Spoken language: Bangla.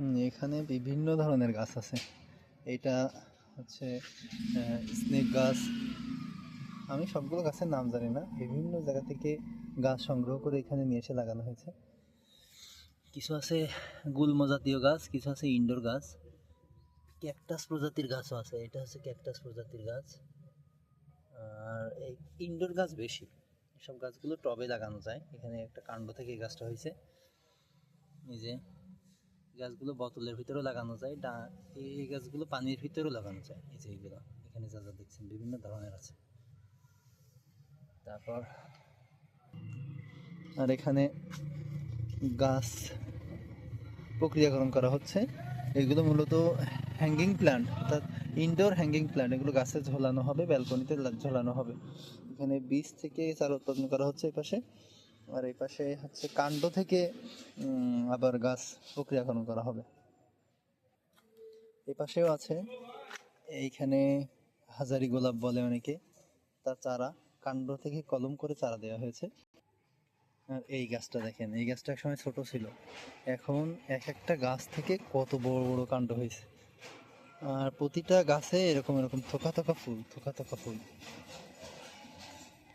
এখানে বিভিন্ন ধরনের গাছ আছে। এটা হচ্ছে স্নেক গাছ। আমি সবগুলো গাছের নাম জানি না। বিভিন্ন জায়গা থেকে গাছ সংগ্রহ করে এখানে নিয়ে এসে লাগানো হয়েছে। কিছু আছে গুল্ম জাতীয় গাছ, কিছু আছে ইনডোর গাছ। ক্যাকটাস প্রজাতির গাছও আছে। এটা হচ্ছে ক্যাকটাস প্রজাতির গাছ। আর এই ইনডোর গাছ বেশি। এসব গাছগুলো টবে লাগানো যায়। এখানে একটা কাণ্ড থেকে এই গাছটা হয়েছে। এই যে গাছগুলো বোতলের ভিতরেও লাগানো যায়, ডা এই গাছগুলো পানির ভিতরেও লাগানো যায়, এই যে এখানে যা যা দেখছেন, বিভিন্ন ধরনের আছে। তারপর, আর এখানে গাছ প্রক্রিয়াকরণ করা হচ্ছে। এগুলো মূলত হ্যাঙ্গিং প্ল্যান্ট অর্থাৎ ইনডোর হ্যাঙ্গিং প্ল্যান্ট এগুলো গাছে ঝোলানো হবে ব্যালকনিতে ঝোলানো হবে। এখানে বীজ থেকে চারা উৎপাদন করা হচ্ছে এই পাশে আর এই পাশে হচ্ছে কাণ্ড থেকে আবার গাছ প্রক্রিয়াকরণ করা হবে। এই পাশেও আছে, এইখানে হাজারি গোলাপ বলে অনেকে, তার চারা, কাণ্ড থেকে কলম করে চারা দেওয়া হয়েছে। আর এই গাছটা দেখেন, এই গাছটা একসময় ছোট ছিল। এখন এক একটা গাছ থেকে কত বড় বড় কাণ্ড হয়েছে। আর প্রতিটা গাছে এরকম এরকম থোকা থোকা ফুল, থোকা থোকা ফুল।